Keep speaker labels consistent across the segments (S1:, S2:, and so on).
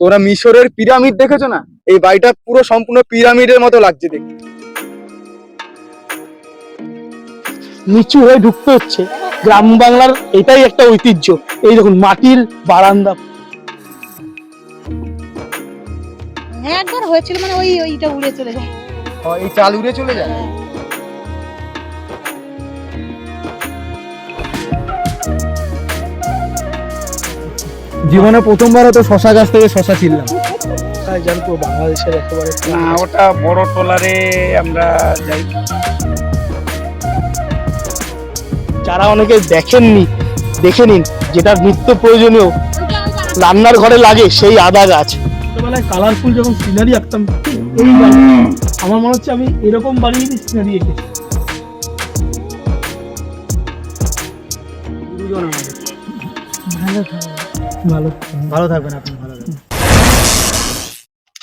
S1: তোরা মিশরের পিরামিড দেখেছ না? এই বাড়িটা পুরো সম্পূর্ণ পিরামিডের মতো লাগছে দেখতে।
S2: নিচু হয়ে ঢুকতে হচ্ছে। গ্রাম বাংলার এটাই একটা ঐতিহ্য। এই দেখুন মাটির বারান্দা।
S3: হ্যাঁ একবার হয়েছিল মানে ওই ওইটা উড়ে চলে যায়।
S1: এই চাল উড়ে চলে যায়? জীবনে প্রথমবার তো শশা গাছ থেকে শশা ছিললাম।
S2: তাই জানতো বাংলাদেশের একেবারে
S4: না ওটা বড় ট্রলারে আমরা যাই।
S2: যারা অনেকে দেখেননি দেখে নিন যেটা নিত্য প্রয়োজনীয় রান্নার ঘরে লাগে সেই আদা গাছ। ছোটবেলায় কালারফুল যখন সিনারি আঁকতাম এই আমার মনে হচ্ছে আমি এরকম বাড়ি সিনারি এঁকেছি। গুরুজন আমাদের। ভালো। ভালো থাকবেন আপনি ভালো থাকবেন।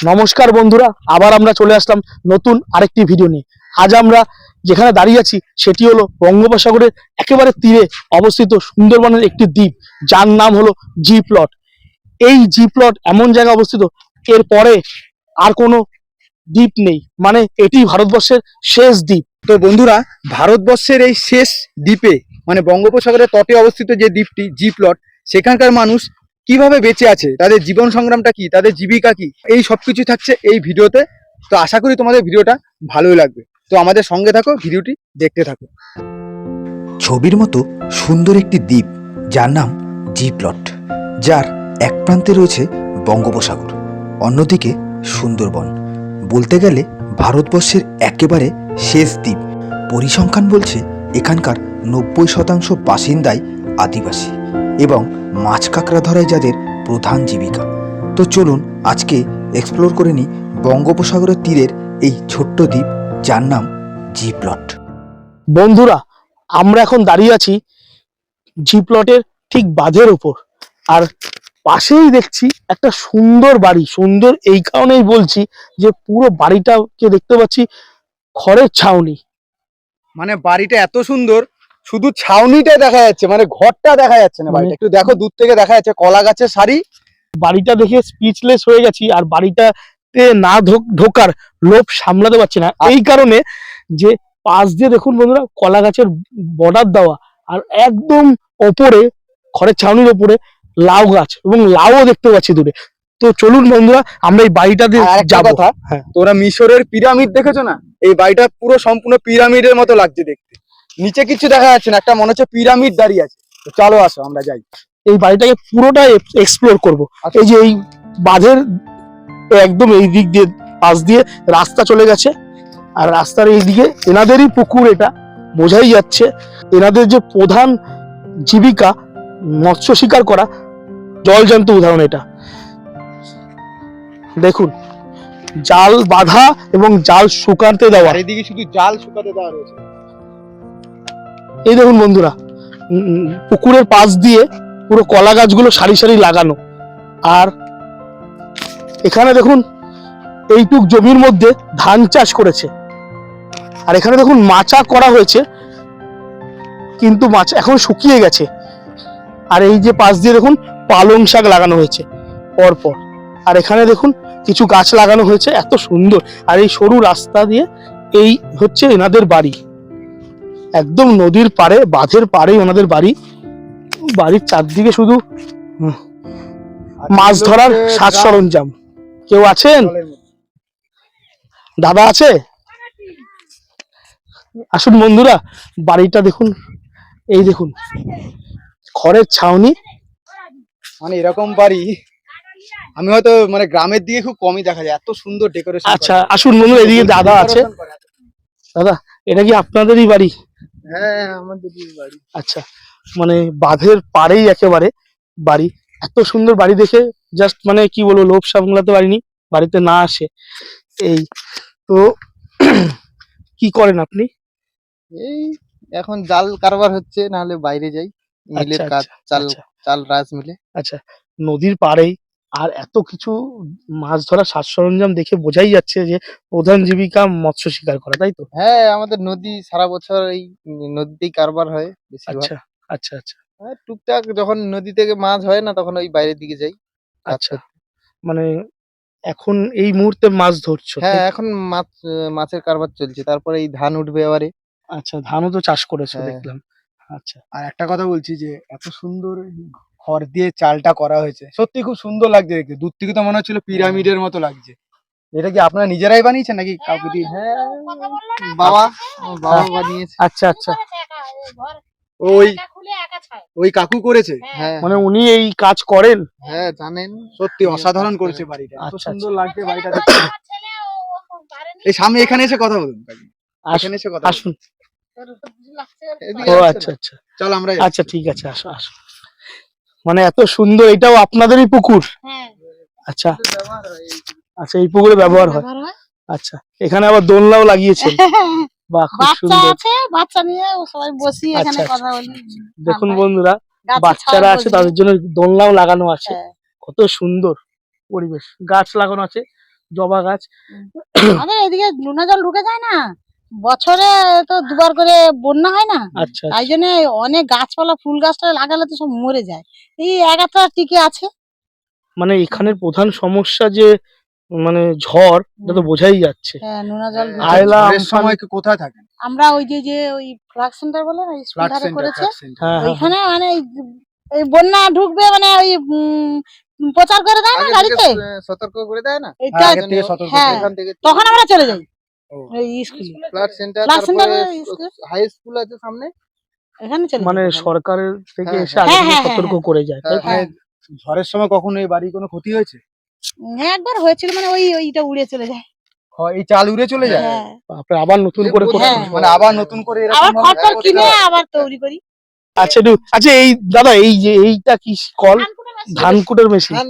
S2: নমস্কার বন্ধুরা আবার আমরা চলে আসলাম নতুন আরেকটি ভিডিও নিয়ে। আজ আমরা যেখানে দাঁড়িয়ে আছি সেটি হলো বঙ্গোপসাগরের একেবারে তীরে অবস্থিত সুন্দরবনের একটি দ্বীপ যার নাম হলো জি প্লট এই জি প্লট এমন জায়গায় অবস্থিত এর পরে আর কোনো দ্বীপ নেই। মানে এটি ভারতবর্ষের শেষ দ্বীপ।
S1: তো বন্ধুরা ভারতবর্ষের এই শেষ দ্বীপে মানে বঙ্গোপসাগরের তটে অবস্থিত যে দ্বীপটি জি প্লট সেখানকার মানুষ কীভাবে বেঁচে আছে? তাদের জীবন সংগ্রামটা কি? তাদের জীবিকা কি? এই সব সবকিছু থাকছে এই ভিডিওতে। তো আশা করি তোমাদের ভিডিওটা ভালোই লাগবে। তো আমাদের সঙ্গে থাকো, ভিডিওটি দেখতে থাকো।
S5: ছবির মতো সুন্দর একটি দ্বীপ, যার নাম জি প্লট যার এক প্রান্তে রয়েছে বঙ্গোপসাগর, অন্যদিকে সুন্দরবন। বলতে গেলে ভারতবর্ষের একেবারে শেষ দ্বীপ। পরিসংখ্যান বলছে এখানকার নব্বই শতাংশ বাসিন্দাই আদিবাসী। এবং মাছ কাঁকড়া ধরাই যাদের প্রধান জীবিকা। তো চলুন আজকে এক্সপ্লোর করে নিই বঙ্গোপসাগরের তীরের এই ছোট্ট দ্বীপ যার নাম জি প্লট
S2: বন্ধুরা আমরা এখন দাঁড়িয়ে আছি জি প্লটের ঠিক বাঁধের উপর। আর পাশেই দেখছি একটা সুন্দর বাড়ি। সুন্দর এই কারণেই বলছি যে পুরো বাড়িটাকে দেখতে পাচ্ছি খড়ের ছাউনি।
S1: মানে বাড়িটা এত সুন্দর শুধু ছাউনিটা দেখা যাচ্ছে মানে ঘরটা দেখা যাচ্ছে না বাড়িটা। একটু দেখো দূর থেকে দেখা যাচ্ছে কলা গাছের সারি।
S2: বাড়িটা দেখে স্পিচলেস হয়ে গেছি আর বাড়িটাতে না ঢোকার লোভ সামলাতে পারছি না। এই কারণে যে পাশ দিয়ে দেখুন বন্ধুরা কলা গাছের বর্ডার দেওয়া আর একদম ওপরে খড়ের ছাউনির ওপরে লাউ গাছ এবং লাউও দেখতে পাচ্ছি দূরে। তো চলুন বন্ধুরা আমরা এই বাড়িটাতে যাব।
S1: কথা
S2: হ্যাঁ।
S1: তোরা মিশরের পিরামিড দেখেছ না? এই বাড়িটা পুরো সম্পূর্ণ পিরামিডের মতো লাগছে দেখতে। নিচে কিছু দেখা যাচ্ছে না একটা মনে হচ্ছে পিরামিড দাঁড়িয়ে আছে। তো চলো আসো আমরা যাই।
S2: এই বাড়িটাকে পুরোটা এক্সপ্লোর করব।
S1: আচ্ছা।
S2: এই যে এই বাঁধের একদম এই দিক দিয়ে পাশ দিয়ে রাস্তা চলে গেছে। আর রাস্তার এই দিকে এনাদেরই পুকুর এটা বোঝাই যাচ্ছে। এনাদের যে প্রধান জীবিকা মৎস্য শিকার করা জলজান্ত উদাহরণ এটা। দেখুন জাল বাঁধা এবং জাল শুকাতে দেওয়া।
S1: এদিকে শুধু জাল শুকাতে দেওয়া রয়েছে।
S2: এই দেখুন বন্ধুরা পুকুরের পাশ দিয়ে পুরো কলা গাছগুলো সারি সারি লাগানো। আর এখানে দেখুন, এইটুক জমির মধ্যে ধান চাষ করেছে। আর এখানে দেখুন, মাচা করা হয়েছে, কিন্তু মাছ এখন শুকিয়ে গেছে। আর এই যে পাশ দিয়ে দেখুন, পালং শাক লাগানো হয়েছে, পরপর। আর এখানে দেখুন, কিছু গাছ লাগানো হয়েছে, এত সুন্দর। আর এই সরু রাস্তা দিয়ে এই হচ্ছে এনাদের বাড়ি। একদম নদীর পাড়ে বাঁধের পাড়েই ওনাদের বাড়ি। বাড়ির চারদিকে শুধু মাছ ধরার সাজ সরঞ্জাম। কেউ আছেন? দাদা আছে? আসুন বন্ধুরা বাড়িটা দেখুন। এই দেখুন খড়ের ছাউনি।
S1: মানে এরকম বাড়ি আমি হয়তো মানে গ্রামের দিকে খুব কমই দেখা যায় এত সুন্দর ডেকোরেশন
S2: আচ্ছা আসুন বন্ধুরা এদিকে দাদা আছে। দাদা এটা কি আপনাদেরই বাড়ি?
S1: হ্যাঁ আমাদের বাড়ি।
S2: আচ্ছা মানে বাঁধের পাড়েই একেবারে বাড়ি। এত সুন্দর বাড়ি দেখে জাস্ট মানে কি বলব লোভ সামলাতে পারিনি বাড়িতে না আসে। এই তো কি করেন আপনি?
S6: এই এখন জাল কারবার হচ্ছে নাহলে বাইরে যাই মিলের
S2: আচ্ছা,
S6: কাজ
S2: আচ্ছা,
S6: চাল
S2: আচ্ছা।
S6: চাল রাজ মিলে।
S2: আচ্ছা নদীর পাড়েই আর এত কিছু মাছ ধরার সাজ সরঞ্জাম দেখে বোঝাই যাচ্ছে যে প্রধান জীবিকা মৎস্য শিকার করা তাই তো?
S6: হ্যাঁ আমাদের নদী সারা বছর এই নদীতেই কারবার হয়
S2: আচ্ছা আচ্ছা আচ্ছা।
S6: হ্যাঁ, টুকটাক যখন নদী থেকে মাছ হয় না তখন ওই বাইরের দিকে যাই।
S2: আচ্ছা মানে এখন এই মুহূর্তে মাছ ধরছো
S6: হ্যাঁ এখন মাছ মাছের কারবার চলছে তারপরে এই ধান উঠবে এবারে।
S2: আচ্ছা ধানও তো চাষ করেছ
S6: হ্যাঁ।
S2: দেখলাম। আচ্ছা।
S1: আর একটা কথা বলছি যে এত সুন্দর খড় দিয়ে চালটা করা হয়েছে। সত্যি খুব সুন্দর লাগছে দেখতে। দূর থেকে তো মনে হচ্ছিল পিরামিডের মতো লাগছে। এটা কি আপনারা নিজেরাই বানিয়েছেন নাকি কাউকে দিয়ে?
S6: হ্যাঁ বাবা বাবা বানিয়েছে।
S2: আচ্ছা আচ্ছা।
S1: ওই ওই কাকু করেছে।
S6: হ্যাঁ।
S2: মানে উনি এই কাজ করেন?
S6: হ্যাঁ জানেন।
S1: সত্যি অসাধারণ করেছে বাড়িটা। এত
S2: আচ্ছা,
S1: সুন্দর লাগছে বাড়িটা। এই সামনে এখানে এসে কথা বলুন এখানে এসে কথা
S2: আসুন। ও আচ্ছা আচ্ছা।
S1: চল আমরা
S2: আচ্ছা ঠিক আছে আসো আসো। মানে এত সুন্দর এটাও আপনাদেরই পুকুর?
S3: হ্যাঁ,
S2: আচ্ছা। আচ্ছা এই পুকুরে ব্যবহার হয়। আচ্ছা এখানে আবার দোলনাও লাগিয়েছেন? বাহ খুব সুন্দর।
S3: বাচ্চা নিয়ে সবাই বসি এখানে
S2: আচ্ছা,
S3: কথা বলি।
S2: দেখুন বন্ধুরা বাচ্চারা আছে তাদের জন্য দোলনাও লাগানো আছে।
S3: হ্যাঁ।
S2: কত সুন্দর পরিবেশ। গাছ লাগানো আছে জবা গাছ।
S3: আমাদের এদিকে লুনা জল ঢুকে যায় না? বছরে তো দুবার করে বন্যা হয় না।
S2: আচ্ছা
S3: তাই জন্য অনেক গাছপালা ফুল গাছটা লাগালে তো সব মরে যায়। এই এক একটা টিকে আছে।
S2: মানে এখানের প্রধান সমস্যা যে মানে ঝড় এটা তো বোঝাই যাচ্ছে।
S3: হ্যাঁ।
S2: আয়লা
S1: সময় কোথায় থাকেন
S3: আমরা ওই যে যে ওই ফ্লাড সেন্টার বলে না স্কুল ধারে করেছে।
S2: হ্যাঁ হ্যাঁ,
S3: ওইখানে মানে এই বন্যা ঢুকবে মানে ওই উম, প্রচার করে দেয় না গাড়িতে?
S6: সতর্ক করে দেয় না?
S1: আগের থেকে সতর্ক।
S6: এখান থেকে
S3: তখন আমরা চলে যাই।
S6: ফ্লাড সেন্টার তারপরে হাই স্কুল। আছে সামনে?
S3: এখানে চলে।
S2: মানে সরকারের থেকে
S6: হ্যাঁ,
S2: এসে আগে
S3: হ্যাঁ,
S2: থেকে
S3: হ্যাঁ,
S2: সতর্ক করে যায় তাই তো?
S1: ঝড়ের সময় কখনো এই বাড়ি কোনো ক্ষতি হয়েছে?
S3: হ্যাঁ, একবার হয়েছিল মানে ওই ওইটা উড়ে চলে যায়।
S1: হয়, এই চাল উড়ে চলে যায়?
S2: আপনার আবার নতুন করে।
S1: মানে আবার নতুন করে
S3: আবার খড় কিনে আবার তৈরি করি।
S2: আচ্ছা আচ্ছা এই দাদা এই যে এইটা কি কল? ধান কুটের মেশিন।
S6: ধান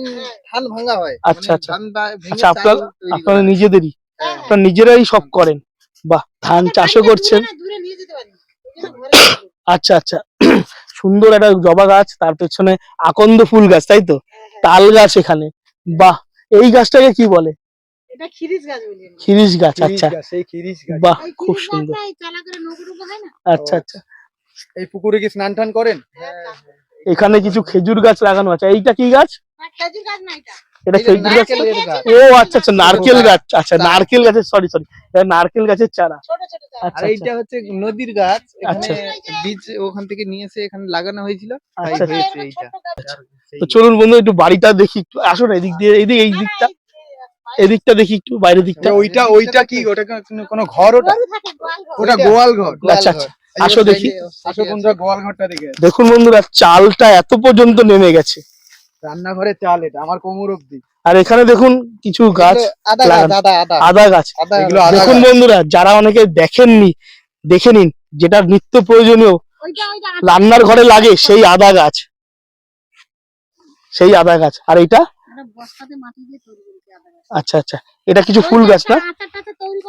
S6: ধান ভাঙা হয়।
S2: আচ্ছা,
S6: মানে
S2: আচ্ছা।
S6: ধান বা- ভেঙে
S2: আচ্ছা আপনার আপনারা নিজেদেরই। আপনারা নিজেরাই সব করেন। বাহ ধান চাষও করছেন। আচ্ছা আচ্ছা। সুন্দর একটা জবা গাছ তার পেছনে আকন্দ ফুল গাছ তাই তো? তাল গাছ এখানে। বাহ এই গাছটাকে কি বলে?
S3: এটা খিরিস গাছ বলি আমরা।
S2: খিরিস গাছ
S1: খিরিস
S2: আচ্ছা।
S1: গাছ, সেই খিরিস গাছ।
S2: বাহ খুব সুন্দর।
S3: হয় না?
S2: আচ্ছা আচ্ছা।
S1: এই পুকুরে কি স্নান টান করেন?
S2: এখানে কিছু খেজুর গাছ লাগানো আছে। এইটা কি গাছ?
S3: খেজুর গাছ না এটা।
S2: এটা
S6: এটা
S2: খেজুর গাছ। ও আচ্ছা আচ্ছা নারকেল গাছ। আচ্ছা নারকেল গাছের সরি সরি নারকেল গাছের চারা।
S3: ছোট ছোট চারা।
S6: আর
S2: আচ্ছা।
S6: এইটা হচ্ছে নদীর গাছ।
S2: আচ্ছা।
S6: বীজ ওখান থেকে নিয়ে এসে এখানে লাগানো হয়েছিল।
S2: আচ্ছা। আচ্ছা।
S6: হয়েছে এইটা।
S2: তো চলুন বন্ধু একটু বাড়িটা দেখি একটু আসুন এদিক দিয়ে এদিক এই দিকটা। এদিকটা দেখি একটু বাইরের দিকটা।
S1: ওইটা ওইটা কি? ওটা কোনো- কোনো ঘর ওটা। ওটা গোয়াল ঘর।
S2: আচ্ছা, আচ্ছা। আসো দেখি।
S1: আসো বন্ধুরা গোয়াল ঘরটা দেখে
S2: দেখুন বন্ধুরা চালটা এত পর্যন্ত নেমে গেছে।
S1: রান্নাঘরের চাল এটা আমার কোমর অব্দি
S2: আর এখানে দেখুন কিছু গাছ
S6: আদা গাছ
S2: লাগানো।
S6: আদা আদা।
S2: আদা গাছ।
S6: আদা
S1: এগুলো
S6: গাছ।
S1: আদা
S2: দেখুন। বন্ধুরা যারা অনেকে দেখেননি দেখে নিন যেটা নিত্য প্রয়োজনীয়। রান্নার ঘরে লাগে সেই আদা গাছ। সেই আদা গাছ। আর এটা। আচ্ছা আচ্ছা। এটা কিছু ফুল গাছ না?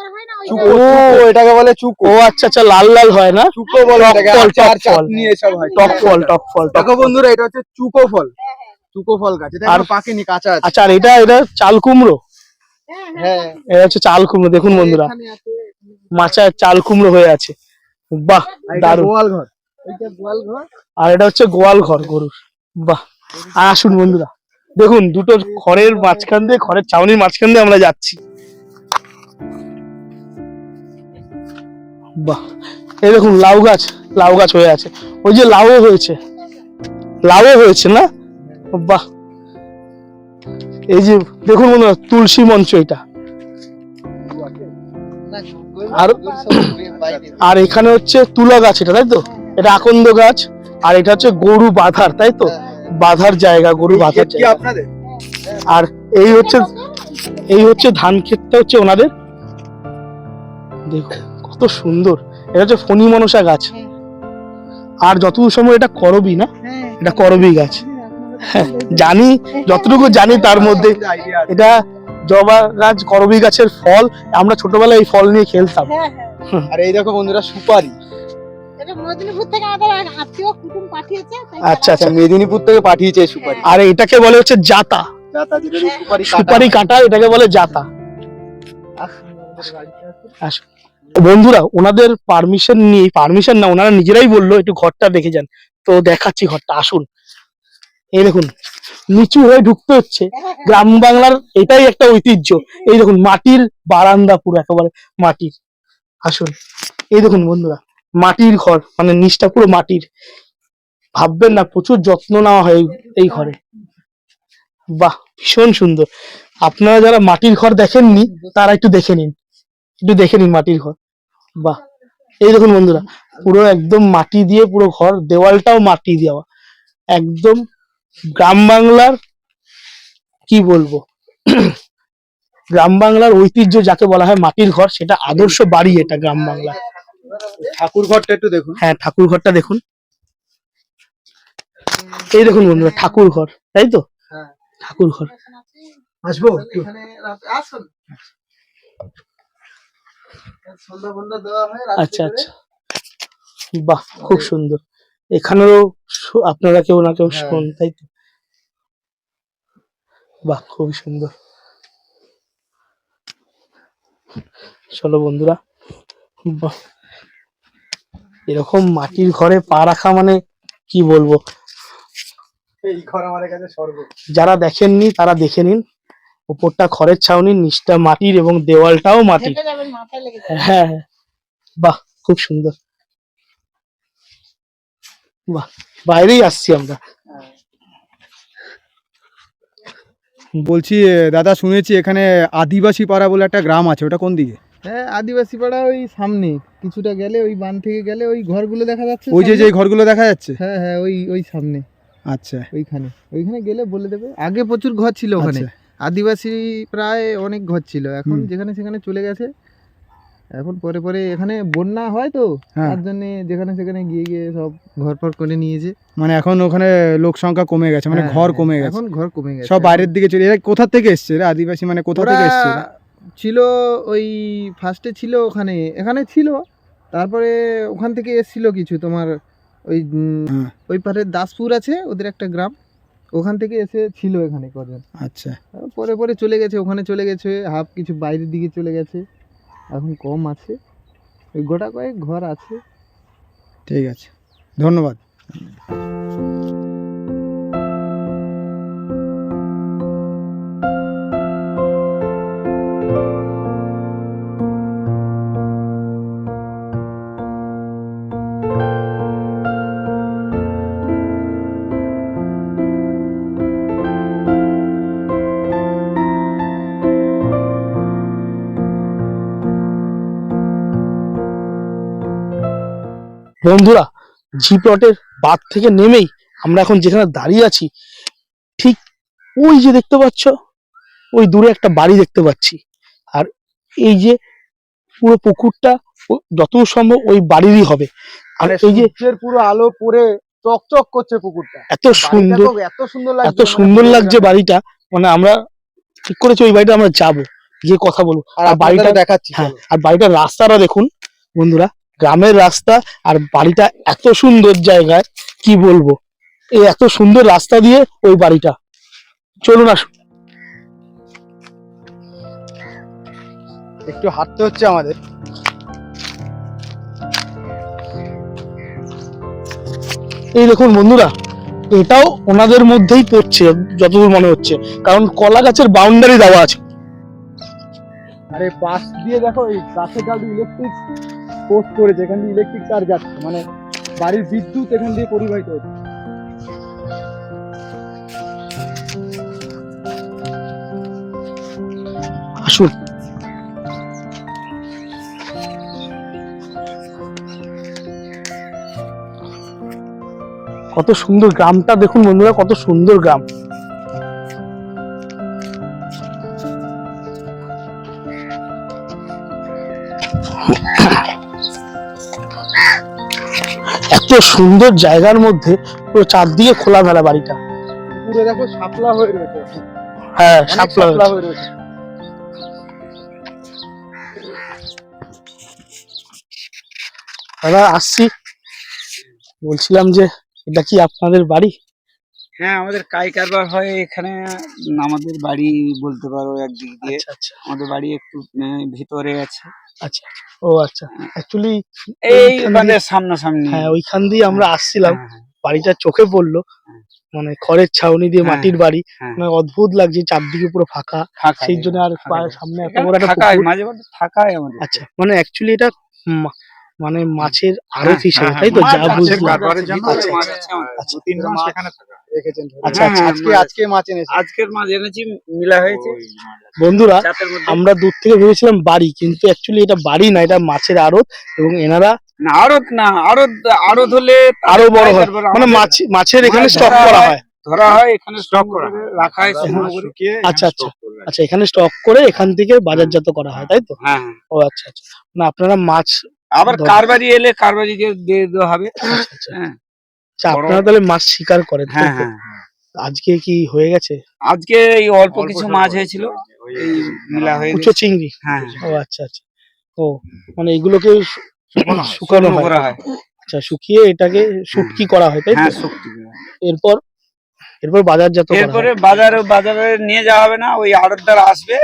S3: হয়
S1: চুকো, এটাকে বলে চুকো।
S2: ও আচ্ছা আচ্ছা লাল লাল হয় না?
S1: চুকো বলে
S2: টক
S1: এটাকে।
S2: ফল, টক ফল।
S1: হয়
S2: টক ফল টক ফল টক
S1: দেখো
S2: ফল।
S1: বন্ধুরা এটা হচ্ছে চুকো ফল। চুকো ফল গাছ এটা
S2: আর-
S1: পাকেনি কাঁচা আছে।
S2: আচ্ছা আর এটা এটা চাল কুমড়ো?
S3: হ্যাঁ, হ্যাঁ,
S6: হ্যাঁ।
S2: এটা হচ্ছে চাল কুমড়ো দেখুন বন্ধুরা। মাচা চাল কুমড়ো হয়ে আছে। বাহ দারুণ।
S1: গোয়াল ঘর।
S6: এইটা গোয়াল ঘর।
S2: আর এটা হচ্ছে গোয়াল ঘর গরুর। বাহ আর আসুন বন্ধুরা। দেখুন দুটো খড়ের মাঝখান দিয়ে খড়ের চাউনির মাঝখান দিয়ে আমরা যাচ্ছি। বাহ এই দেখুন লাউ গাছ লাউ গাছ হয়ে আছে। ওই যে লাউও হয়েছে। লাউও হয়েছে না? বাহ। এই যে দেখুন বন্ধুরা তুলসী মঞ্চ এটা। আর-। আর এখানে হচ্ছে তুলা গাছ এটা তাই তো? এটা আকন্দ গাছ আর এটা হচ্ছে গরু বাঁধার তাই তো? বাঁধার জায়গা গরু বাঁধার জায়গা। আর এই হচ্ছে এই হচ্ছে ধান ক্ষেতটা হচ্ছে ওনাদের। দেখো কত সুন্দর। এটা হচ্ছে ফণি মনসা গাছ আর যতদূর সময় এটা করবি না?
S3: হ্যাঁ।
S2: এটা করবি গাছ। হ্যাঁ। জানি যতটুকু জানি তার মধ্যে। এটা জবা গাছ করবি গাছের ফল আমরা ছোটবেলায় এই ফল নিয়ে খেলতাম।
S3: হ্যাঁ, হ্যাঁ।
S1: আর এই দেখো বন্ধুরা সুপারি।
S2: আচ্ছা
S1: আচ্ছা
S2: আচ্ছা
S1: মেদিনীপুর থেকে পাঠিয়েছে সুপারি।
S2: আর এটাকে বলে হচ্ছে জাতা।
S1: সুপারি কাটা।
S2: এটাকে বলে জাতা। বন্ধুরা ওনাদের পারমিশন নিয়ে পারমিশন না ওনারা নিজেরাই বলল একটু ঘরটা দেখে যান। তো দেখাচ্ছি ঘরটা আসুন। এই দেখুন, নিচু হয়ে ঢুকতে হচ্ছে। গ্রাম বাংলার এটাই একটা ঐতিহ্য। এই দেখুন, মাটির বারান্দা পুরো একেবারে মাটির। আসুন, এই দেখুন বন্ধুরা, মাটির ঘর মানে নিচটা পুরো মাটির। ভাববেন না, প্রচুর যত্ন নেওয়া হয় এই- ঘরে। বাহ, ভীষণ সুন্দর। আপনারা যারা মাটির ঘর দেখেননি, তারা একটু দেখে নিন। একটু দেখে নিন মাটির ঘর। বাহ, এই দেখুন বন্ধুরা, পুরো একদম মাটি দিয়ে পুরো ঘর, দেওয়ালটাও মাটি দেওয়া। একদম গ্রাম বাংলার কি বলব? গ্রাম বাংলার ঐতিহ্য যাকে বলা হয় মাটির ঘর সেটা আদর্শ বাড়ি এটা গ্রাম বাংলা।
S1: ঠাকুর ঘরটা একটু দেখুন।
S2: হ্যাঁ ঠাকুর ঘরটা দেখুন। এই দেখুন বন্ধুরা ঠাকুর ঘর তাই তো?
S6: হ্যাঁ।
S2: ঠাকুর ঘর।
S1: আসব
S6: হয়
S2: আচ্ছা আচ্ছা। বাহ খুব সুন্দর। এখানেও আপনারা কেউ না কেউ
S6: হ্যাঁ।
S2: শোন তাই তো? বাহ খুবই সুন্দর। চলো বন্ধুরা বাহ। এরকম মাটির ঘরে পা রাখা মানে কি বলব?
S1: এই ঘর আমাদের কাছে স্বর্গ।
S2: যারা দেখেননি তারা দেখে নিন। উপরটা খড়ের ছাউনি নিচটা মাটির এবং দেওয়ালটাও মাটির। হ্যাঁ হ্যাঁ। বাহ খুব সুন্দর। বাহ বাইরেই আসছি আমরা।
S1: বলছি দাদা শুনেছি এখানে আদিবাসী পাড়া বলে একটা গ্রাম আছে ওটা কোন দিকে?
S6: হ্যাঁ আদিবাসী পাড়া ওই সামনে কিছুটা গেলে ওই বান থেকে গেলে ওই ঘরগুলো দেখা যাচ্ছে
S1: ওই যে যে ঘরগুলো দেখা যাচ্ছে?
S6: হ্যাঁ হ্যাঁ ওই ওই সামনে।
S1: আচ্ছা।
S6: ওইখানে ওইখানে গেলে বলে দেবে। আগে প্রচুর ঘর ছিল ওখানে।
S1: আচ্ছা।
S6: আদিবাসী প্রায় অনেক ঘর ছিল। এখন যেখানে সেখানে চলে গেছে। এখন পরে পরে এখানে বন্যা হয় তো
S1: হ্যাঁ।
S6: তার জন্য যেখানে সেখানে গিয়ে গিয়ে সব ঘর ফর করে নিয়েছে।
S1: মানে এখন ওখানে লোক সংখ্যা কমে গেছে মানে
S6: হ্যাঁ,
S1: ঘর
S6: হ্যাঁ,
S1: কমে গেছে।
S6: এখন ঘর কমে গেছে।
S1: সব বাইরের দিকে চলে এরা কোথা থেকে এসছে এরা আদিবাসী মানে কোথা থেকে এসছে
S6: ছিল ওই ফার্স্টে ছিল ওখানে এখানে ছিল। তারপরে ওখান থেকে এসছিল কিছু তোমার ওই। ওই পারে দাসপুর আছে ওদের একটা গ্রাম। ওখান থেকে এসে ছিল এখানে কজন।
S1: আচ্ছা।
S6: পরে পরে চলে গেছে ওখানে চলে গেছে হাফ কিছু বাইরের দিকে চলে গেছে। এখন কম আছে। ওই গোটা কয়েক ঘর আছে।
S1: ঠিক আছে। ধন্যবাদ।
S2: বন্ধুরা জি প্লটের বাদ থেকে নেমেই আমরা এখন যেখানে দাঁড়িয়ে আছি ঠিক ওই যে দেখতে পাচ্ছ ওই দূরে একটা বাড়ি দেখতে পাচ্ছি। আর এই যে পুরো পুকুরটা যতদূর সম্ভব ওই বাড়িরই হবে। আর এই যে
S1: পুরো আলো পরে চকচক করছে পুকুরটা।
S2: এত সুন্দর
S1: এত সুন্দর লাগছে
S2: এত সুন্দর লাগছে বাড়িটা। মানে আমরা ঠিক করেছি ওই বাড়িটা আমরা যাব গিয়ে কথা বলব।
S1: আর
S2: বাড়িটা
S1: দেখাচ্ছি
S2: হ্যাঁ আর বাড়িটার রাস্তাটা দেখুন বন্ধুরা। গ্রামের রাস্তা আর বাড়িটা এত সুন্দর জায়গায়, কি বলব? এই এত সুন্দর রাস্তা দিয়ে ওই বাড়িটা। চলুন আসুন।
S1: একটু হাঁটতে হচ্ছে আমাদের।
S2: এই দেখুন বন্ধুরা, এটাও ওনাদের মধ্যেই পড়ছে, যতদূর মনে হচ্ছে। কারণ কলা গাছের বাউন্ডারি দেওয়া আছে।
S1: আরে পাশ দিয়ে দেখো, এই গাছের ডাল ইলেকট্রিক পোস্ট করেছে, এখান দিয়ে ইলেকট্রিক তার যাচ্ছে মানে বাড়ির বিদ্যুৎ এখান দিয়ে পরিবাহিত হচ্ছে।
S2: আসুন। কত সুন্দর গ্রামটা দেখুন বন্ধুরা, কত সুন্দর গ্রাম। সুন্দর জায়গার মধ্যে পুরো চারদিকে খোলামেলা বাড়িটা।
S1: পুরো দেখো শাপলা হয়ে রয়েছে।
S2: হ্যাঁ শাপলা
S1: হয়ে রয়েছে।
S2: দাদা আসছি। বলছিলাম যে এটা কি আপনাদের বাড়ি?
S4: হ্যাঁ আমাদের কাই কারবার হয় এখানে। আমাদের বাড়ি বলতে পারো একদিক দিয়ে।
S2: আচ্ছা আচ্ছা।
S4: আমাদের বাড়ি একটু আহ, ভিতরে আছে।
S2: আচ্ছা ও আচ্ছা। অ্যাকচুয়ালি
S4: এই মানে সামনাসামনি।
S2: হ্যাঁ ওইখান দিয়ে আমরা আসছিলাম।
S4: হ্যাঁ, হ্যাঁ।
S2: বাড়িটা চোখে পড়ল। মানে খড়ের ছাউনি দিয়ে
S4: হ্যাঁ,
S2: মাটির বাড়ি।
S4: হ্যাঁ।
S2: মানে অদ্ভুত লাগছে চারদিকে পুরো ফাঁকা। সেই জন্য আর সামনে এত বড় একটা।
S4: মাঝে আমাদের।
S2: আচ্ছা মানে অ্যাকচুয়ালি এটা মানে মাছের আড়ত হিসেবে
S4: হ্যাঁ,
S2: তাই তো?
S4: মাছ
S2: যা বুঝলাম। আচ্ছা,
S4: মাছ আছে। আমাদের।
S2: আচ্ছা
S1: তিন মাস এখানে রেখেছেন ধরে।
S2: আচ্ছা,
S1: হ্যাঁ,
S2: আচ্ছা।
S1: আজকে আজকে মাছ এনেছে
S4: আজকের মাছ এনেছি মিলা হয়েছে।
S2: বন্ধুরা
S4: মধ্যে।
S2: আমরা দূর থেকে ভেবেছিলাম বাড়ি কিন্তু অ্যাকচুয়ালি এটা বাড়ি না এটা মাছের আড়ত এবং এনারা
S4: না আড়ত না আড়ত আড়ত হলে
S2: আরও বড় হয়।
S4: তারপর
S2: মানে
S4: আমাদের
S2: মাছ মাছের এখানে স্টক করা
S4: হয়। ধরা হয় এখানে স্টক করা রাখা হয় শুকনো করে।
S2: আচ্ছা আচ্ছা। আচ্ছা এখানে স্টক করে এখান থেকে বাজারজাত করা হয় তাই তো?
S4: হ্যাঁ হ্যাঁ।
S2: ও আচ্ছা আচ্ছা। না আপনারা মাছ
S4: আবার
S2: ধরা-
S4: কারবারি এলে কারবারিকে দিয়ে দেওয়া হবে।
S2: আচ্ছা আচ্ছা।
S4: হ্যাঁ।
S2: আচ্ছা, আপনারা তাহলে মাছ শিকার করেন
S4: হ্যাঁ হ্যাঁ
S2: আজকে কি হয়ে গেছে?
S4: আজকে এই অল্প কিছু মাছ হয়েছিল এই মেলা হয়ে
S2: কুচো চিংড়ি?
S4: হ্যাঁ
S2: ও আচ্ছা আচ্ছা। ও মানে এগুলোকে শুকানো
S4: করা হয়।
S2: আচ্ছা শুকিয়ে এটাকে শুটকি করা হয় তাই তো?
S4: হ্যাঁ শক্তি
S2: এরপর? এরপর বাজারজাত করা
S4: এরপরে
S2: হয়
S4: বাজারে বাজারে নিয়ে যাওয়া হবে না ওই আড়তদার আসবে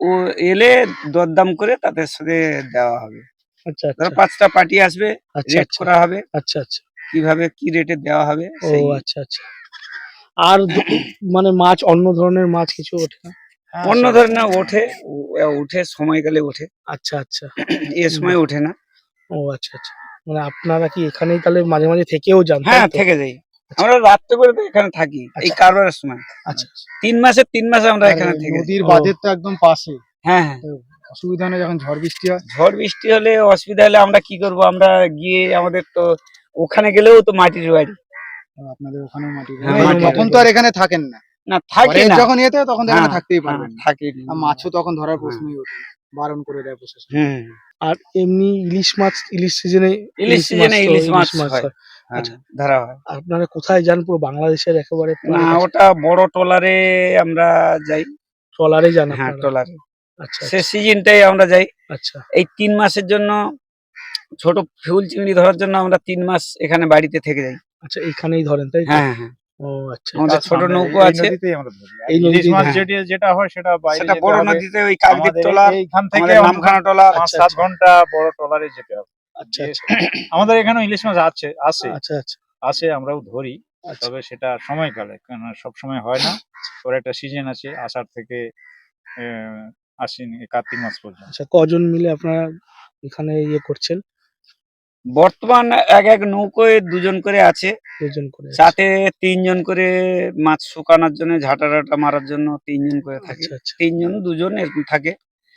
S4: ও এলে দরদাম করে তাদের সাথে দেওয়া হবে।
S2: আচ্ছা আচ্ছা।
S4: পাঁচটা পার্টি আসবে
S2: আচ্ছা আচ্ছা।
S4: করা হবে।
S2: আচ্ছা আচ্ছা।
S4: কীভাবে কি রেটে দেওয়া হবে
S2: ও
S4: সেই
S2: আচ্ছা আচ্ছা। আর মানে মাছ অন্য ধরনের মাছ কিছু ওঠে না?
S4: অন্য ধরনের ওঠে ও- উঠে সময়কালে ওঠে।
S2: আচ্ছা আচ্ছা।
S4: এ সময় ওঠে না।
S2: ও আচ্ছা আচ্ছা। মানে আপনারা কি এখানেই তাহলে মাঝে মাঝে থেকেও যান তাই
S4: হ্যাঁ
S2: তো?
S4: থেকে যাই। আমরা রাত্রে করে তো এখানে থাকি এই
S2: আচ্ছা।
S4: কারবারের সময়।
S2: আচ্ছা
S4: তিন মাসে তিন মাসে আমরা এখানে থেকে যাই।
S1: নদীর
S2: ও।
S1: বাঁধের তো একদম পাশে।
S4: হ্যাঁ হ্যাঁ।
S1: অসুবিধা নেই যখন ঝড় বৃষ্টি হয়।
S4: ঝড় বৃষ্টি হলে অসুবিধা হলে আমরা কি করব? আমরা গিয়ে আমাদের তো ওখানে গেলেও তো মাটির বাড়ি।
S1: আপনাদের ওখানে মাটি
S4: হ্যাঁ,
S1: মানে
S4: মাটির
S1: তখন তো আর এখানে থাকেন না।
S4: না থাকি না।
S1: যখন ইয়েতে তখন তো এখানে
S4: হ্যাঁ,
S1: থাকতেই
S4: হ্যাঁ,
S1: পারবেন
S4: থাকি
S1: আর মাছও তখন ধরার প্রশ্নই ওঠে বারণ করে দেয় প্রশাসন
S4: হুম
S2: আর এমনি ইলিশ মাছ ইলিশ সিজনে
S4: ইলিশ সিজনে ইলিশ মাছ হয়।
S2: আচ্ছা।
S4: ধরা হয়।
S2: আপনারা কোথায় যান পুরো বাংলাদেশের একেবারে?
S4: না ওটা বড় ট্রলারে আমরা যাই।
S2: ট্রলারে যান
S4: হ্যাঁ ট্রলারে।
S2: আচ্ছা
S4: সে সিজনটাই আমরা যাই।
S2: আচ্ছা।
S4: এই তিন মাসের জন্য ছোট ফুল চিংড়ি ধরার জন্য আমরা তিন মাস এখানে বাড়িতে থেকে যাই।
S2: আচ্ছা এখানেই ধরেন তাই
S4: হ্যাঁ হ্যাঁ।
S2: ও আচ্ছা।
S4: আমাদের ছোট নৌকো আছে।
S2: এই
S7: মাছ। যেটা যেটা হয় সেটা বাইরে
S4: সেটা বড় নদীতে ওই কাকদ্বীপ
S7: আমাদের এইখান থেকে
S4: নামখানা ট্রলার
S7: পাঁচ
S2: আচ্ছা, আচ্ছা।
S7: ঘণ্টা বড় ট্রলারে যেতে হবে।
S2: আচ্ছা আচ্ছা।
S7: আমাদের এখানে ইলিশ মাছ আছে আছে।
S2: আচ্ছা আচ্ছা।
S7: আসে আমরাও ধরি
S2: আচ্ছা।
S7: তবে সেটা সময়কালে কেন সব সময় হয় না। ওর একটা সিজন আছে আষাঢ় থেকে আহ, আশ্বিন কার্তিক মাস পর্যন্ত।
S2: আচ্ছা কজন মিলে আপনারা এখানে ইয়ে করছেন?
S4: বর্তমান এক এক নৌকোয় দুজন করে আছে।
S2: দুজন করে
S4: সাথে তিনজন করে মাছ শুকানোর জন্য ঝাঁটা টাটা মারার জন্য তিনজন করে থাকে।
S2: আচ্ছা আচ্ছা।
S4: তিনজন দুজন এরকম থাকে।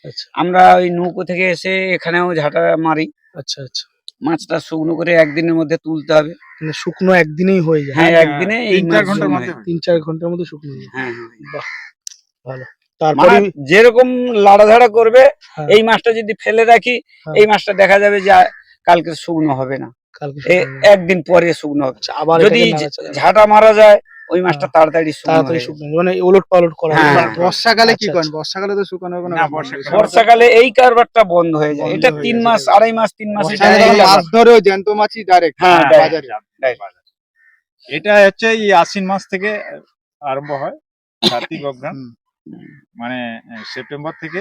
S2: আচ্ছা।
S4: আমরা ওই নৌকো থেকে এসে এখানেও ঝাঁটা মারি।
S2: আচ্ছা আচ্ছা।
S4: মাছটা শুকনো করে একদিনের মধ্যে তুলতে হবে।
S2: মানে শুকনো একদিনেই হয়ে যায়।
S4: হ্যাঁ একদিনে এই
S7: তিন চার
S4: ঘণ্টার
S7: মধ্যে।
S2: তিন চার ঘণ্টার মধ্যে শুকনো হয়ে। যায়
S4: হ্যাঁ হ্যাঁ।
S2: বাহ ভালো। তারপরে
S4: মানে যেরকম লাড়াঝাড়া করবে
S2: হ্যাঁ।
S4: এই মাছটা যদি ফেলে রাখি
S2: হ্যাঁ।
S4: এই মাছটা দেখা যাবে যে কালকে শুকনো হবে না।
S2: শুকনো হয়ে।
S4: একদিন পরে শুকনো হবে।
S2: আচ্ছা, আবার
S4: যদি ঝাঁটা মারা যায় ওই মাছটা তাড়াতাড়ি
S2: তাড়াতাড়ি শুকনো মানে ওলট পালট করা
S4: হ্যাঁ,
S2: হয়।
S4: হ্যাঁ।
S1: বর্ষাকালে কি
S2: আচ্ছা,
S1: করেন?
S2: আচ্ছা।
S1: বর্ষাকালে তো শুকানোর কোনো
S7: না,
S1: ব্যাপার
S7: বর্ষাকালে-
S4: এই কারবারটা বন্ধ হয়ে যায়। এটা তিন মাস আড়াই মাস তিন মাসে যায়
S1: মাছ ধরেও জ্যান্ত মাছই ডাইরেক্ট
S4: হ্যাঁ,
S1: বাজারে।
S7: এটা হচ্ছে এই আশ্বিন মাস থেকে আরম্ভ হয় কার্তিক অগ্রাণ
S1: হুম।
S7: মানে সেপ্টেম্বর থেকে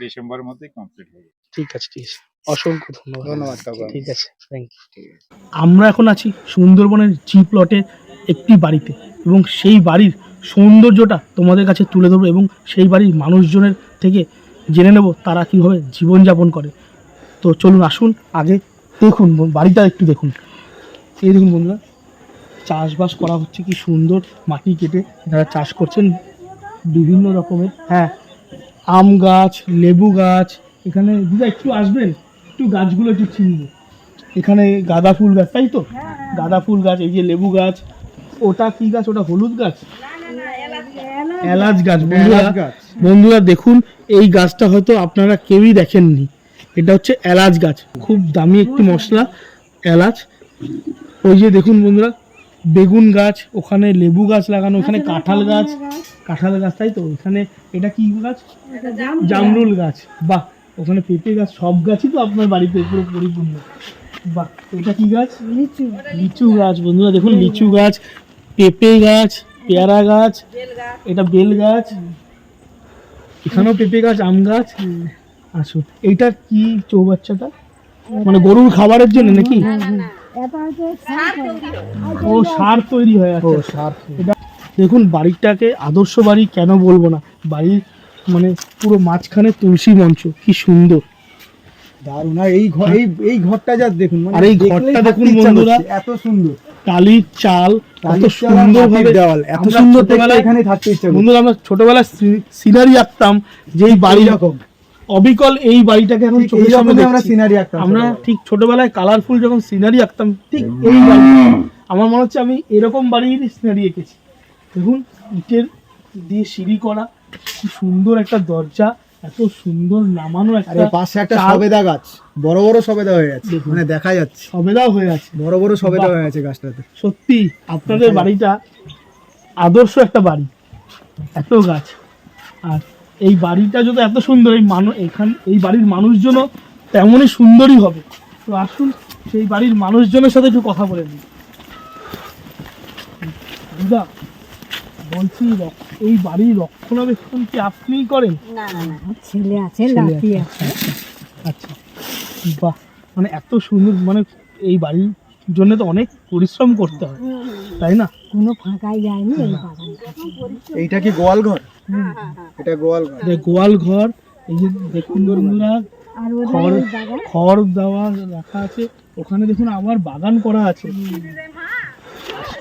S7: ডিসেম্বরের মধ্যে কমপ্লিট হবে
S2: ঠিক আছে ঠিক আছে। অসংখ্য ধন্যবাদ।
S1: ধন্যবাদ
S2: ঠিক আছে থ্যাংক ইউ আমরা এখন আছি সুন্দরবনের জি প্লটের একটি বাড়িতে এবং সেই বাড়ির সৌন্দর্যটা তোমাদের কাছে তুলে ধরবো এবং সেই বাড়ির মানুষজনের থেকে জেনে নেব তারা কীভাবে জীবনযাপন করে। তো চলুন আসুন আগে দেখুন বাড়িটা একটু দেখুন। এই দেখুন বন্ধুরা চাষবাস করা হচ্ছে কি সুন্দর মাটি কেটে যারা চাষ করছেন বিভিন্ন রকমের। হ্যাঁ আম গাছ লেবু গাছ এখানে দিদা একটু আসবেন? একটু গাছগুলো একটু চিনবো এখানে গাঁদা ফুল গাছ তাই তো? গাঁদা ফুল গাছ এই যে লেবু গাছ ওটা কি গাছ? ওটা হলুদ গাছ? এলাচ গাছ বন্ধুরা।
S1: এলাচ গাছ।
S2: বন্ধুরা দেখুন এই গাছটা হয়তো আপনারা কেউই দেখেননি। এটা হচ্ছে এলাচ গাছ। খুব দামি একটি মশলা এলাচ। ওই যে দেখুন বন্ধুরা বেগুন গাছ ওখানে লেবু গাছ লাগানো ওখানে কাঁঠাল গাছ। কাঁঠাল গাছ তাই তো? ওখানে এটা কি গাছ? জামরুল গাছ। বাহ ওখানে পেঁপে গাছ সব গাছই তো আপনার বাড়িতে পুরো পরিপূর্ণ। বাহ এটা কি গাছ? লিচু। লিচু গাছ বন্ধুরা দেখুন লিচু গাছ পেঁপে গাছ পেয়ারা গাছ এটা বেল গাছ এখানেও পেঁপে গাছ আম গাছ। আসুন এইটা কি চৌবাচ্চাটা? মানে গরুর খাবারের জন্য নাকি? ও সার তৈরি হয় আছে সার এটা দেখুন বাড়িটাকে আদর্শ বাড়ি কেন বলব না? বাড়ির মানে পুরো মাঝখানে তুলসী মঞ্চ কি সুন্দর।
S1: দারুণ আর এই ঘর এই এই ঘরটা যা দেখুন মানে
S2: আর এই ঘরটা দেখুন বন্ধুরা।
S1: এত সুন্দর।
S2: টালির চাল এত সুন্দর
S1: দেওয়াল এত সুন্দর
S2: ছোটবেলায়-
S1: এখানে থাকতে ইচ্ছা
S2: বন্ধুরা আমরা ছোটবেলায় সিনারি আঁকতাম যেই বাড়ি
S1: রকম
S2: অবিকল এই বাড়িটাকে এখন চোখের সামনে
S1: আমরা সিনারি আঁকতাম
S2: আমরা ঠিক ছোটবেলায় কালারফুল যখন সিনারি আঁকতাম ঠিক এই বাড়ি আমার মনে হচ্ছে আমি এরকম বাড়ির সিনারি এঁকেছি। দেখুন ইটের দিয়ে সিঁড়ি করা কি সুন্দর একটা দরজা এত সুন্দর নামানো একটা
S1: পাশে একটা সবেদা গাছ বড় বড় সবেদা হয়ে
S2: দেখুন।
S1: মানে দেখা যাচ্ছে।
S2: সবেদাও হয়ে আছে
S1: বড় বড় সবেদা হয়ে গেছে গাছটাতে।
S2: সত্যি আপনাদের বাড়িটা আদর্শ একটা বাড়ি এত গাছ। আর এই বাড়িটা যদি এত সুন্দর এই মানুষ এখান এই বাড়ির মানুষজনও তেমনই সুন্দরই হবে। তো আসুন সেই বাড়ির মানুষজনের সাথে একটু কথা বলে নিই। দিদা বলছি এই বাড়ির রক্ষণাবেক্ষণ কি আপনিই করেন?
S3: না না না ছেলে আছে নাতি
S2: আছে।
S3: আছে।
S2: আচ্ছা বাহ মানে এত সুন্দর মানে এই বাড়ির জন্য তো অনেক পরিশ্রম করতে হয় তাই না?
S3: কোনো ফাঁকাই যায়নি এই বাগানটা।
S1: এইটা কি গোয়াল ঘর? এটা গোয়াল ঘর।
S2: গোয়াল ঘর এই যে দেখুন বন্ধুরা খড় খড় দেওয়া রাখা আছে ওখানে দেখুন আবার বাগান করা আছে।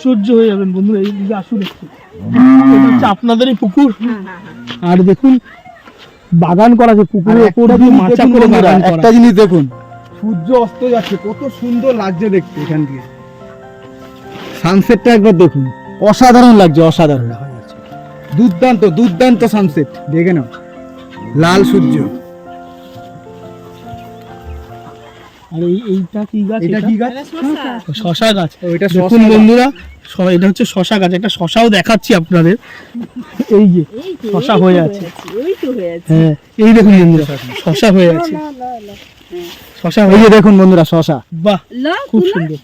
S2: আশ্চর্য হয়ে যাবেন বন্ধুরা এই দিকে আসুন একটু এটা হচ্ছে আপনাদেরই পুকুর। আর দেখুন বাগান করা আছে পুকুরের উপর
S1: একটা
S2: দিয়ে
S1: জিনিস
S2: মাচা
S1: দেখুন
S2: করে বাগান করা।
S1: একটা জিনিস দেখুন। সূর্য অস্ত যাচ্ছে কত সুন্দর লাগছে দেখতে এখান দিয়ে। সানসেটটা একবার দেখুন। অসাধারণ লাগছে অসাধারণ। দুর্দান্ত দুর্দান্ত সানসেট দেখে নাও। লাল সূর্য।
S2: আর এইটা কি গাছ?
S1: এটা? কি গাছ?
S2: শশা। গাছ।
S1: ও, এটা
S2: দেখুন
S1: শসা গাছ।
S2: বন্ধুরা এটা হচ্ছে শশা গাছ একটা শশাও দেখাচ্ছি আপনাদের। এই যে শশা হয়ে আছে। হ্যাঁ এই দেখুন বন্ধুরা শশা। হয়ে আছে। শশা হয়ে
S1: দেখুন বন্ধুরা শশা।
S2: বাহ খুব সুন্দর।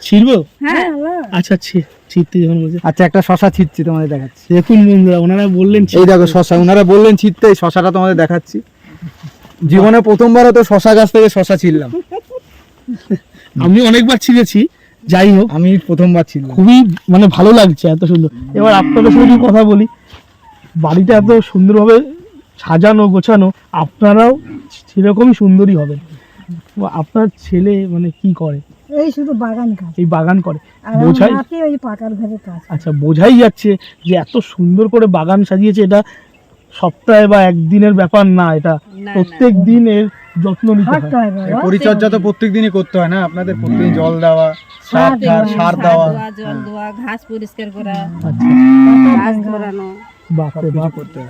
S2: ছিড়বো?
S3: হ্যাঁ
S2: আচ্ছা ছি- ছিড়তে যখন বলছে।
S1: আচ্ছা একটা শশা ছিটছি তোমাদের দেখাচ্ছি।
S2: দেখুন বন্ধুরা ওনারা বললেন
S1: এই দেখো শশা ওনারা বললেন ছিটতে এই শশাটা তোমাদের দেখাচ্ছি। জীবনে প্রথমবারও তো শশা গাছ থেকে শশা ছিললাম
S2: আমি অনেকবার ছিঁড়েছি। যাই হোক
S1: আমি প্রথমবার ছিললাম
S2: খুবই মানে ভালো লাগছে এত সুন্দর। এবার আপনাদের সঙ্গে একটু কথা বলি। বাড়িটা এত সুন্দরভাবে সাজানো গোছানো আপনারাও সেরকমই সুন্দরই হবেন। আপনার ছেলে মানে কি করে?
S3: এই শুধু বাগান কাজ
S2: এই বাগান করে। বোঝাই
S3: ওই পাকার ঘরে কাজ
S2: আচ্ছা বোঝাই যাচ্ছে যে এত সুন্দর করে বাগান সাজিয়েছে এটা সপ্তাহে বা একদিনের ব্যাপার না এটা প্রত্যেক দিন এর যত্ন নিতে হয়।
S1: পরিচর্যা তো প্রত্যেক দিনই করতে হয় না? আপনাদের প্রত্যেকদিন জল দেওয়া সার
S3: সার দেওয়া,
S8: জল ঘাস পরিষ্কার করা
S2: আচ্ছা।
S8: ঘাস ধরানো।
S2: বাপরে বাপ।
S1: করতে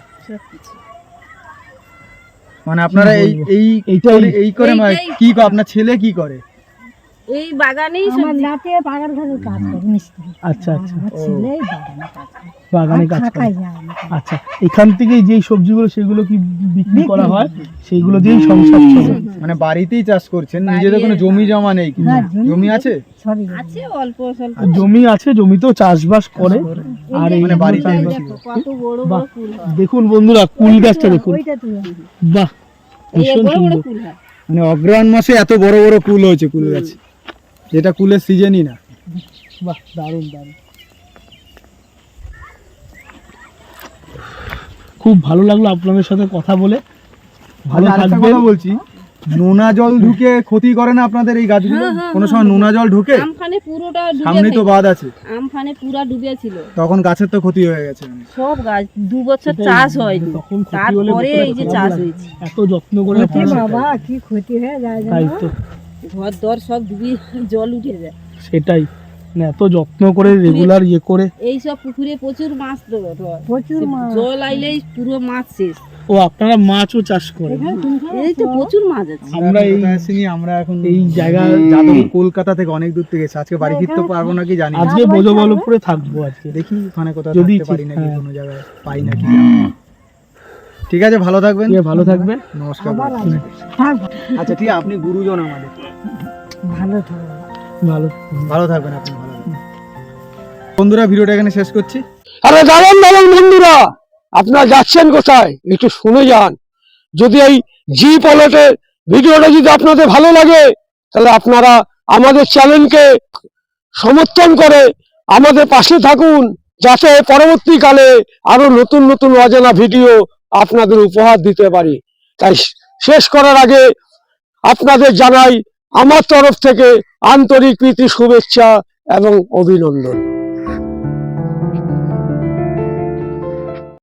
S1: মানে আপনারা এই? এই করে- এই করে মানে কি করে- আপনার ছেলে কি করে?
S8: এই বাগানেই
S3: আমার নাতি ঘরে কাজ করে মিস্ত্রি।
S2: আচ্ছা আচ্ছা।
S3: ছেলে বাগানে কাজ করে।
S2: বাগানে কাজ আচ্ছা এখান থেকেই যেই সবজিগুলো সেগুলো কি বিক্রি করা হয় সেইগুলো দিয়েই সংসার চলে।
S1: মানে বাড়িতেই চাষ করছেন নিজেদের কোনো জমি জমা নেই কি
S3: জমি
S1: আছে?
S8: আছে অল্প স্বল্প।
S2: জমি আছে জমিতেও চাষবাস করে। আর
S1: মানে বাড়িতে
S8: কত বড়
S2: বাহ।
S8: বড়
S2: দেখুন বন্ধুরা কুল গাছটা দেখুন। বাহ ভীষণ
S8: বড় বড়
S2: সুন্দর।
S1: মানে অগ্রহণ মাসে এত বড় বড় কুল হয়েছে কুল গাছে। যেটা কুলের সিজনই না।
S2: বাহ দারুণ দারুণ। খুব ভালো লাগল আপনাদের সাথে কথা বলে। ভালো থাকবেন।
S1: কথা বলছি নোনা জল ঢুকে ক্ষতি করে না আপনাদের এই গাছগুলো? কোনো সময় নোনা জল ঢুকে?
S8: আমফানে পুরোটা
S1: সামনে তো বাদ আছে।
S8: আমফানে পুরা ডুবে ছিল
S1: তখন গাছের তো ক্ষতি হয়ে গেছে।
S8: সব গাছ দু বছর চাষ হয়নি। তারপরে এই যে চাষ হয়েছে।
S2: এত যত্ন করে
S3: বাবা কি ক্ষতি হয়ে যায়
S2: তাই তো।
S8: ঘর দর সব ডুবি জল উঠে যায়।
S2: সেটাই। মানে এত যত্ন করে রেগুলার ইয়ে করে।
S8: এই সব পুকুরে প্রচুর মাছ তো
S3: প্রচুর
S8: জল আইলেই পুরো মাছ শেষ।
S2: ও আপনারা মাছও চাষ করেন?
S8: এই তো প্রচুর মাছ আছে।
S2: আমরা এই
S1: আসিনি? আমরা এখন
S2: এই জায়গা
S1: যাদব কলকাতা থেকে অনেক দূর থেকে এসে আজকে বাড়ি ফিরতে পারব নাকি জানি না।
S2: আজকে বোঝবলপুরে থাকব আজকে।
S1: দেখি ওখানে কোথাও
S2: যদি
S1: পারি নাকি
S2: হ্যাঁ।
S1: কোনো জায়গায় পাই নাকি। ঠিক আছে ভালো থাকবেন।
S2: ভালো থাকবেন।
S1: নমস্কার।
S3: থাক
S1: আচ্ছা ঠিক আপনি গুরুজন আমাদের।
S3: ভালো থাকবে
S2: ভালো।
S1: ভালো থাকবেন আপনি ভালো থাকবেন। বন্ধুরা ভিডিওটা এখানে শেষ করছি।
S9: আরে দাঁড়ান দাঁড়ান বন্ধুরা! আপনারা যাচ্ছেন কোথায়? একটু শুনে যান। যদি এই জি পলটের ভিডিওটা যদি আপনাদের ভালো লাগে তাহলে আপনারা আমাদের চ্যানেলকে সমর্থন করে আমাদের পাশে থাকুন যাতে পরবর্তীকালে আরও নতুন নতুন অজানা ভিডিও আপনাদের উপহার দিতে পারি। তাই শেষ করার আগে আপনাদের জানাই আমার তরফ থেকে আন্তরিক প্রীতি, শুভেচ্ছা এবং অভিনন্দন।